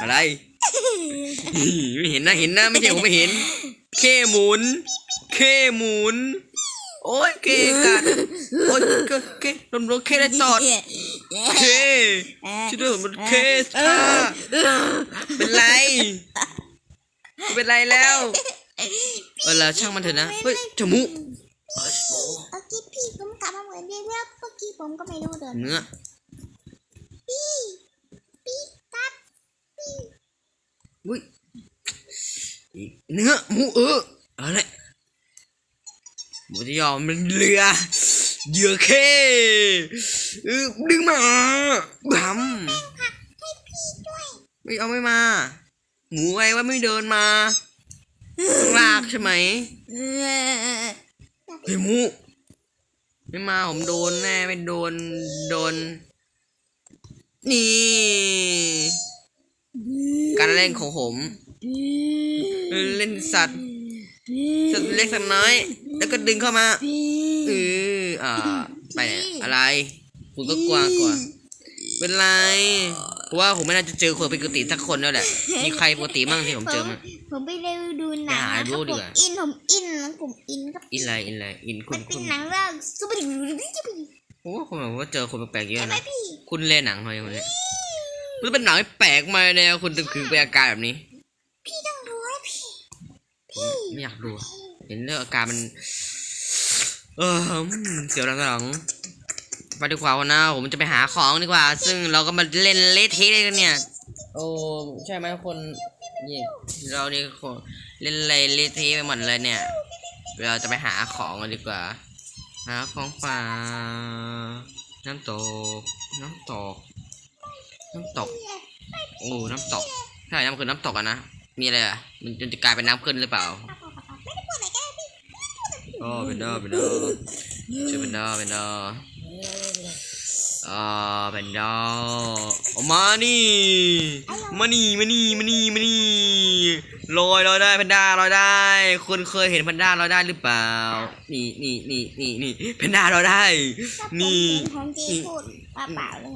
อะไร ไม่เห็นนะเห็นนะไม่ใช่ผมไม่เห็น เคหมุน เคหมุน โอ้ยเคกัดโอ้ยเคเคโดนโดนเคได้ตอดเคช่วยด้วยผมโดนเคท่าเป็นไร เป็นไรแล้วเออแล้วช่างมันเถอะนะเฮ้ยจมูกเมื่อกี้พี่ผมกลับมาเหมือนเดิมแล้วเมื่อกี้ผมก็ไม่รู้เดินเนื้อ พี่พี่กัด อุ้ยเนื้อหมูเออเอาละหมูจะยอมมันเรือเยือเคเออดึงมาบำให้พี่ด้วยไม่เอาไม่มา หมูไงว่าไม่เดินมาลากใช่ไหมเฮ้ยหมูไม่มาผมโดนแน่ไม่โดนโดน นี่ การเล่นของผม เล่นสัตว์ สัตว์เล็กสัตว์น้อย แล้วก็ดึงเข้ามาเอออ่าไปไหนอะไรคุณก็กลัวกว่าเป็นไรเพราะว่าผมไม่น่าจะเจอคนปกติสักคนแล้วแหละ มีใครปกติมั่งที่ผมเจอมั้งผมไปดูดูหนังไปหานะคดูรับดีผมกว่าอินผมอินนะผมอินกับอินอะไรอินอะไรอินคุมัณนเป็คุนณหนังเรื่องซูเปอร์ดิจิบิโอ้คุณบอกว่าเจอคนแปลกๆเยใช่อะไหมนะพี่คุณเล่นหนังอะไรคนเนี้ย มันเป็นหนังที่แปลกมาแนวคุณถึงถึงเป็นอาการแบบนี้ พี่ต้องดูนะพี่ผมไม่อยากดูเห็นเรื่องอาการมัน เอออืมเสียวหลังๆไปดีกว่าวันหน้าผมจะไปหาของดีกว่า ซึ่งเราก็มาเล่นเละเทะเลยกันเนี่ย โอ้ใช่ไหมคนนี่เรานี่คนเล่นอะไรเละเทะไปหมดเลยเนี่ย เราจะไปหาของกันดีกว่า หาของป่าน้ำตกน้ำตก น้ำตก โอ้น้ำตกใช่น้ำคือน้ำตกอะนะ มีอะไรอะมันจะกลายเป็นน้ำขึ้นหรือเปล่าไม่ได้พูดอะไรกันพี่อ๋อเป็นดอเป็นดอชื่อเป็นดอเป็นดออ่าเป็นดอออกมานี่มานี่มานี่มานี่มานี่ลอยลอยได้แพนด้าลอยได้คุณเคยเห็นแพนด้าลอยได้หรือเปล่า นี่นี่นี่นี่นี่แพนด้าลอยได้ นี่ผมจีพูดเปล่าเลย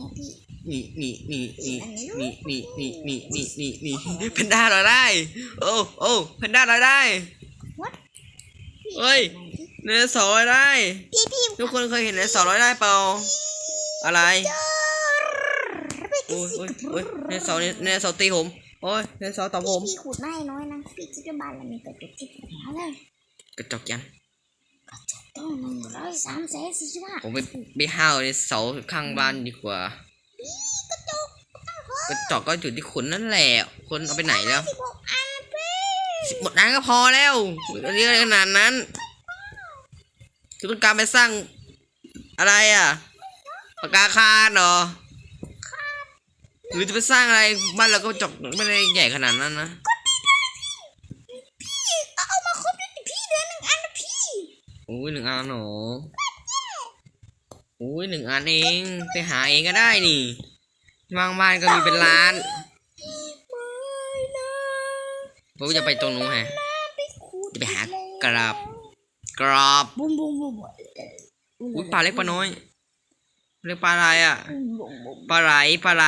ไงพี่นี่นี่นี่นี่นี่นี่นี่นี่นี่นี่นี่แพนด้าลอยได้ โอ้โอ้แพนด้าลอยได้เฮ้ยเนื้อสอลอยได้ พี่พี่ทุกคนเคยเห็นไอ้สองร้อยได้เปล่า อะไรโอ้ยโอ้ยโอ้ยในเสาในในเสาตีผมโอ้ยในเสาตอบผมพี่ขุดไม้น้อยนะพี่คิดว่าบ้านเรามีกระจกที่หัวเลยกระจกยันต้องหนึ่งร้อยสามแสนสี่สิบห้าผมไปไปห้าวในเสาข้างบ้านดีกว่ากระจก กระจกก็อยู่ที่คุณนั่นแหละคนเอาไปไหนแล้วสิบหกอันพี่สิบหมดนั้นก็พอแล้วเรียกอะไรขนาดนั้น คือต้องการไปสร้างอะไรอะปากกาคารเหรอหรือจะไปสร้างอะไรบ้านเราก็จกไม่ได้ใหญ่ขนาดนั้นนะเอาเอามาครบด้วยดิพี่เดือนหนึ่งอันนะพี่โอ้ยหนึ่งอันเหรอโอ้ยหนึ่งอันเองไปหาเองก็ได้นี่ บางบ้านก็มีเป็นล้านไม่นะผมจะไปตรงนู้นฮะไปขุดจะไปหากราบกรอบบุ้มบุ้มบุ้มอุ้ยปลาเล็กปลาน้อยเรียกปลาอะไรอะบุ้มบุ้มบุ้มปลาไหลปลาไหล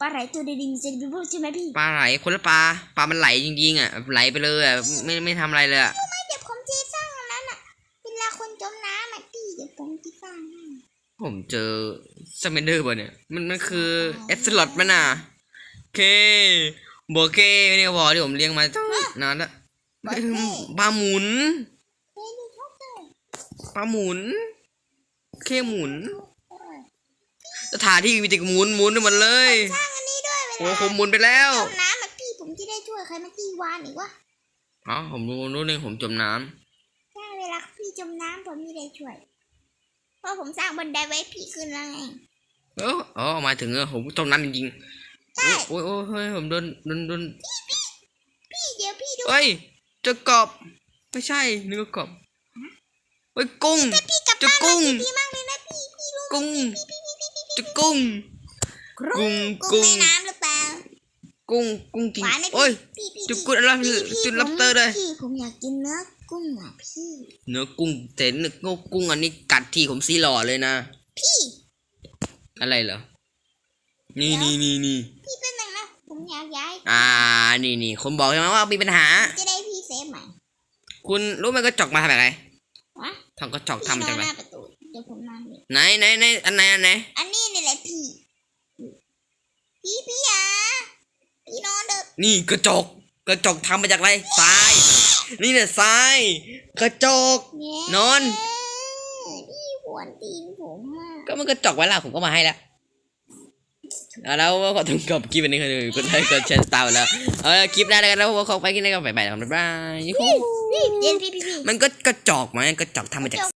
ปลาไหลตัวดีๆจะเป็นพวกใช่ไหมพี่ปลาไหลคนละปลาปลามันไหลจริงๆอะไหลไปเลยอะไม่ไม่ทำอะไรเลยอะไม่เดี๋ยวผมจะสร้างอันนั้นอะเวลาคนจมน้ำอะพี่เดี๋ยวผมจะสร้างให้ ผมเจอสเมนเดอร์ป่ะเนี่ย มันมันคือเอสลอดมันอะเคโบเคเนี่ยบอที่ผมเลี้ยงมาตั้งนานละปลาหมุนเฮ้ยดูเขาเถอะปลาหมุน เคหมุนสถานที่มีแต่หมุนหมุนไปหมดเลยสร้างอันนี้ด้วยเวโอ้ลาผมหมุนไปแล้วจมน้ำอะพี่ผมจะได้ช่วยใครมาตีวานอีกวะอ๋อผมรู้รู้เลยผมจมน้ใช่เวลาพี่จมน้ำผมไม่ได้ช่วย เพราะผมสร้างบันไดไว้พี่ขึ้นแล้วไงำเอออ๋อหมายถึงเออผมจมน้ำจริงๆใช่โอ้ยโอ้ยโอ้ยผมโดนโดนโดนพี่เดี๋ยวพี่ดูเฮ้ยเจะกบไม่ใช่นึกว่ากบเฮ้ยกุ้งพี่กลับจะบ้านกุ้งมาดีมากเลยนะพี่พี่รู้กุ้งเจะกุ้ง กุ้งกุ้งกุ้ง แม่น้ำหรือเปล่ากุ้งกุ้งกินหวานไหมพี่โอ้ยพี่พี่จุดกุ้งอะไรพี่พี่จุดผมลับเตอร์เลย พี่ผมอยากกินเนื้อ กุ้งอะพี่ เนื้อกุ้งแต่เนื้อกุ้งอันนี้กัดทีผมซีหล่อเลยนะ พี่ อะไรเหรอ นี่นี่นี่นี่พี่เป็นหนึ่งนะผมอยากอยากนี่นี่คนบอกใช่ไหมว่ามีปัญหา จะได้พี่เซฟใหม่ คุณรู้ไหมกระจกมาทำแบบไหนวะทำกระจกพี่ทำนจาอกนไหนหน้าประตูเดี๋ยวผมนอนนี่ไหนไหนไหนอันไหนอันไหน อันนี้นี่แหละพี่ พี่พี่ยาพี่นอนเด้อนี่กระจก กระจกทำมาจากอะไรทราย นี่เนี่ยทราย กระจกแง่นอน พี่หวนตีนผมอะก็มันกระจกไว้ล่ะผมก็มาให้แล้วเอาแล้วขอถึงกับคลิปวันนี้คือคุณให้กดแชร์ตามแล้วเอาละคลิปหน้าแล้วกันแล้วผมขอไปกินได้ก็บ๊ายบายครับบ๊ายบายยูฮูพี่เย็นพี่พี่พี่มันก็กระจอกไหมกระจอกทำมาจาก